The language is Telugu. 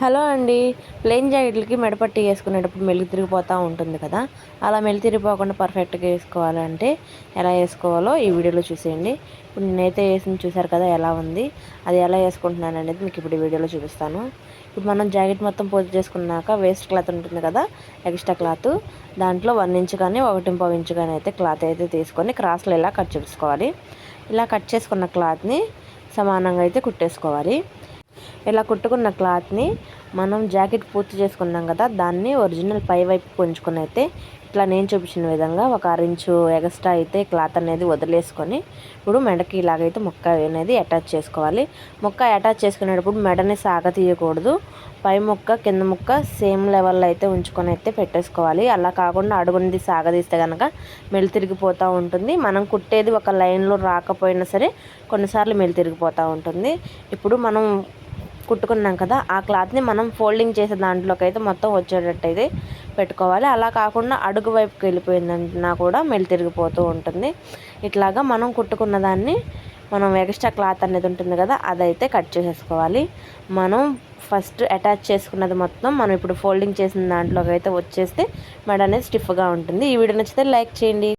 హలో అండి. ప్లెయిన్ జాకెట్లకి మెడపట్టి వేసుకునేటప్పుడు మెలిగి తిరిగిపోతూ ఉంటుంది కదా. అలా మెలి తిరిగిపోకుండా పర్ఫెక్ట్గా వేసుకోవాలంటే ఎలా వేసుకోవాలో ఈ వీడియోలో చూసేయండి. ఇప్పుడు నేనైతే వేసింది చూసారు కదా ఎలా ఉంది? అది ఎలా వేసుకుంటున్నాను అనేది మీకు ఇప్పుడు ఈ వీడియోలో చూపిస్తాను. ఇప్పుడు మనం జాకెట్ మొత్తం పూజ చేసుకున్నాక వేస్ట్ క్లాత్ ఉంటుంది కదా ఎక్స్ట్రా క్లాత్ దాంట్లో వన్ ఇంచ్ కానీ ఒకటి పావు ఇంచ్ కానీ అయితే క్లాత్ అయితే తీసుకొని క్రాస్లో ఇలా కట్ చేసుకోవాలి. ఇలా కట్ చేసుకున్న క్లాత్ని సమానంగా అయితే కుట్టేసుకోవాలి. ఇలా కుట్టుకున్న క్లాత్ని మనం జాకెట్ పూర్తి చేసుకున్నాం కదా దాన్ని ఒరిజినల్ పై వైపు పుంజుకొని అయితే ఇట్లా నేను చూపించిన విధంగా ఒక అరించు ఎగస్ట్రా అయితే క్లాత్ అనేది వదిలేసుకొని ఇప్పుడు మెడకి ఇలాగైతే ముక్క అనేది అటాచ్ చేసుకోవాలి. మొక్క అటాచ్ చేసుకునేటప్పుడు మెడని సాగ తీయకూడదు పై ముక్క కింద ముక్క సేమ్ లెవెల్లో అయితే ఉంచుకొని అయితే పెట్టేసుకోవాలి. అలా కాకుండా అడుగునిది సాగదీస్తే కనుక మెల్లి తిరిగిపోతూ ఉంటుంది. మనం కుట్టేది ఒక లైన్లో రాకపోయినా సరే కొన్నిసార్లు మెల్లి తిరిగిపోతూ ఉంటుంది. ఇప్పుడు మనం కుట్టుకున్నాం కదా ఆ క్లాత్ని మనం ఫోల్డింగ్ చేసే దాంట్లోకి అయితే మొత్తం వచ్చేటట్టు అయితే పెట్టుకోవాలి. అలా కాకుండా అడుగు వైపుకి వెళ్ళిపోయిందంటున్నా కూడా మెలి తిరిగిపోతూ ఉంటుంది. ఇట్లాగా మనం కుట్టుకున్న దాన్ని మనం ఎక్స్ట్రా క్లాత్ అనేది ఉంటుంది కదా అదైతే కట్ చేసేసుకోవాలి. మనం ఫస్ట్ అటాచ్ చేసుకున్నది మొత్తం మనం ఇప్పుడు ఫోల్డింగ్ చేసిన దాంట్లోకి అయితే వచ్చేస్తే మెడ అనేది స్టిఫ్గా ఉంటుంది. ఈ వీడియో నచ్చితే లైక్ చేయండి.